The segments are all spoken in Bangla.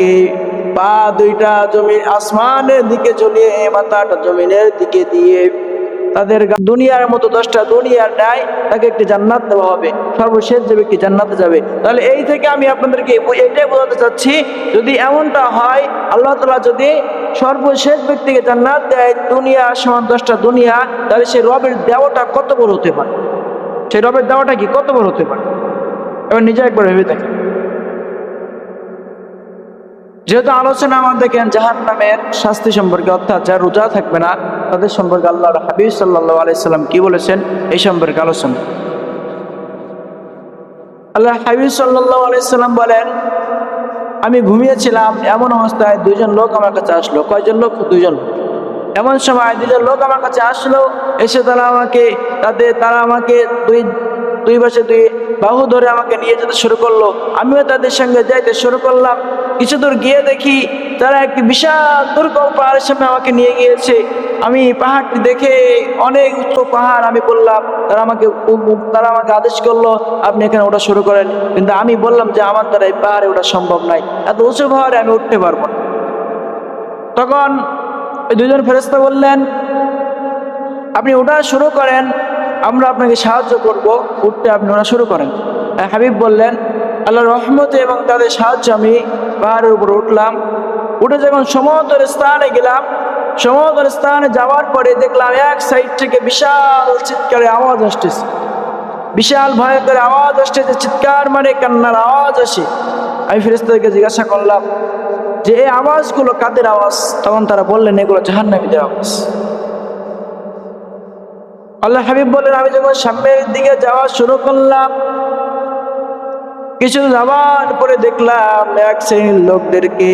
লোকদেরকে পা দুইটা জমি আসমানের দিকে ঝুলিয়ে, মাথাটা জমিনের দিকে দিয়ে তাদের দুনিয়ার মতো দশটা দুনিয়ার ন্যায় তাকে একটি জান্নাত দেওয়া হবে। সর্বশেষ যে ব্যক্তি জান্নাতে যাবে। তাহলে এই থেকে আমি আপনাদেরকে এটাই বোঝাতে চাচ্ছি, যদি এমনটা হয়, আল্লাহ তালা যদি সর্বশেষ ব্যক্তিকে জান্নাত দেয়, দুনিয়া সমান দশটা দুনিয়া, তাহলে সেই রবের দেওয়াটা কত বড় হতে পারে? সেই রবের দেওয়াটা কি কত বড় হতে পারে? এবার নিজে একবার ভেবে দেখেন। যেহেতু আলোচনা আমার দেখেন জাহান নামের শাস্তি সম্পর্কে, অর্থাৎ যারা রোজা থাকবে না, তাদের সম্পর্কে আল্লাহ হাবিব সাল্লাহ আলাইসাল্লাম কি বলেছেন? এই সম্পর্কে আলোচনা। আল্লাহ হাবিব সাল্লাহ আলাইসাল্লাম বলেন, আমি ঘুমিয়েছিলাম, এমন অবস্থায় দুজন লোক আমার কাছে আসলো। কয়জন লোক? দুজন এমন সময় দুজন লোক আমার কাছে আসলো, এসে তারা আমাকে, তাদের, তারা আমাকে দুই দুই পাশে দুই বাহু ধরে আমাকে নিয়ে যেতে শুরু করল। আমিও তাদের সঙ্গে যাইতে শুরু করলাম। কিছু দূর গিয়ে দেখি তারা একটি বিশাল দুর্গম পাহাড়ের সামনে আমাকে নিয়ে গিয়েছে। আমি পাহাড়টি দেখে অনেক উচ্চ পাহাড় আমি বললাম, তারা আমাকে তারা আমাকে আদেশ করল, আপনি এখানে ওটা শুরু করেন। কিন্তু আমি বললাম যে, আমার দ্বারা এই পাহাড়ে ওঠা সম্ভব নাই এত উঁচু পাহাড়ে আমি উঠতে পারব না। তখন দুজন ফেরেস্তা বললেন, আপনি ওটা শুরু করেন। আমরা আপনাকে সাহায্য করব। উঠতে আপনি ওরা শুরু করেন। হাবিব বললেন আল্লাহ রহমতে এবং তাদের সাহায্য আমি পাহাড়ের উপর উঠলাম। উঠে যখন সমতল স্থানে গেলাম, সমতল স্থানে যাওয়ার পরে দেখলাম এক সাইড থেকে বিশাল চিৎকারে আওয়াজ আসতেছে। বিশাল ভয়ঙ্কর আওয়াজ আসতেছে, চিৎকার মানে কান্নার আওয়াজ আসে। আমি ফেরেস্তাদেরকে জিজ্ঞাসা করলাম যে, এই আওয়াজগুলো কাদের আওয়াজ? তখন তারা বললেন, এগুলো জাহান্নামীদের আওয়াজ। আল্লাহ হাবিব বলেন, আমি যখন সামনের দিকে যাওয়া শুরু করলাম, কিছু যাওয়ার পরে দেখলাম, এক শ্রেণির লোকদেরকে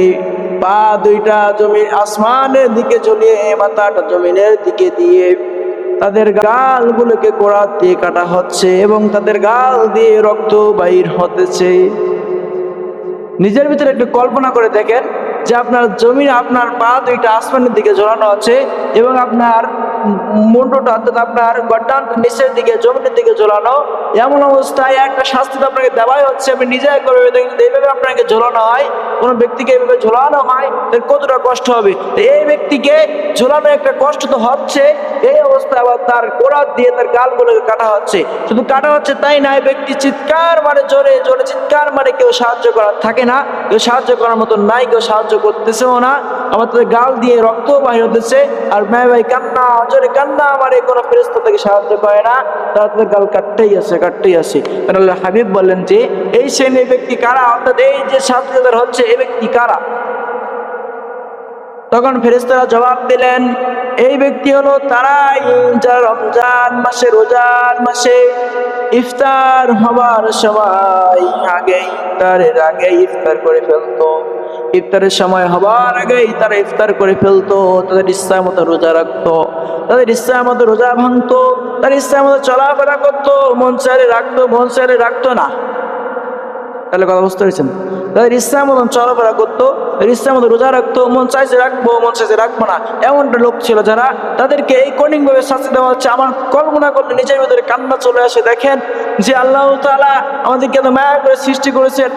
পা দুইটা জমি আসমানের দিকে ঝুলিয়ে, মাথাটা জমিনের দিকে দিয়ে তাদের গালগুলোকে কোড়া দিয়ে কাটা হচ্ছে এবং তাদের গাল দিয়ে রক্ত বাইর হতেছে। নিজের ভিতরে একটু কল্পনা করে দেখেন যে আপনার জমিন আপনার পা দুইটা আসমানের দিকে ঝোলানো আছে এবং আপনার মুন্ডটা অর্থাৎ আপনার গড্ডান নিচের দিকে, জমিনের দিকে ঝোলানো এমন অবস্থায় একটা শাস্তি তো আপনাকে দেওয়াই হচ্ছে। আপনি নিজে করে দেখেন যদি এইভাবে আপনাকে ঝোলানো হয়। কোনো ব্যক্তিকে এইভাবে ঝোলানো হয় তাহলে কতটা কষ্ট হবে? এই ব্যক্তিকে ঝোলানো একটা কষ্ট তো হচ্ছে, এই অবস্থায় আবার তার কোড়াত দিয়ে তার গালগুলোকে কাটা হচ্ছে। শুধু কাটা হচ্ছে তাই না ব্যক্তি চিৎকার মানে জোরে জোরে চিৎকার মানে কেউ সাহায্য করার থাকে না, কেউ সাহায্য করার মতো নাই, কেউ সাহায্য করতেছেও না। আমার তাদের গাল দিয়ে রক্ত বাহির হতেছে, আর ভাই ভাই কান্না, জোরে কান্না আমারে কোনো ফেরেস্তা থেকে সাহায্য করে না। তারা তাদের গাল কাটতেই আছে কাটতেই আছে। আল্লাহ হাবিব বললেন যে, এই শ্রেণির ব্যক্তি কারা? অর্থাৎ এই যে তাদের হচ্ছে, এই ব্যক্তি কারা? তখন ফেরেস্তারা জবাব দিলেন, এই ব্যক্তি হলো তারাই যারা রমজান মাসে রোজার মাসে ইফতার হবার সময় আগে ইফতারের আগে ইফতার করে ফেলতো। ইফতারের সময় হবার আগেই তারা ইফতার করে ফেলতো, তাদের ইচ্ছা মতো রোজা রাখতো। তাদের ইচ্ছা মতো রোজা ভাঙতো তার ইচ্ছা মতো চলাফেরা করতো, মন চাইলে রাখতো, মন চাইলে রাখতো না। তাহলে কথা বুঝতে পেরেছেন? ইচ্ছা মতন চলাফেরা করতো ইচ্ছা মতো রোজা রাখতো, মন চাইছে রাখব, মন চাইছে রাখব না। এমনটা লোক ছিল যারা তাদেরকে এই কঠিন ভাবে শাস্তি দেওয়া হচ্ছে। আমার কল্পনা করলে নিজের ভিতরে কান্না চলে আসে। দেখেন যে আল্লাহ তালা আমাদেরকে মায়া করে সৃষ্টি করেছেন।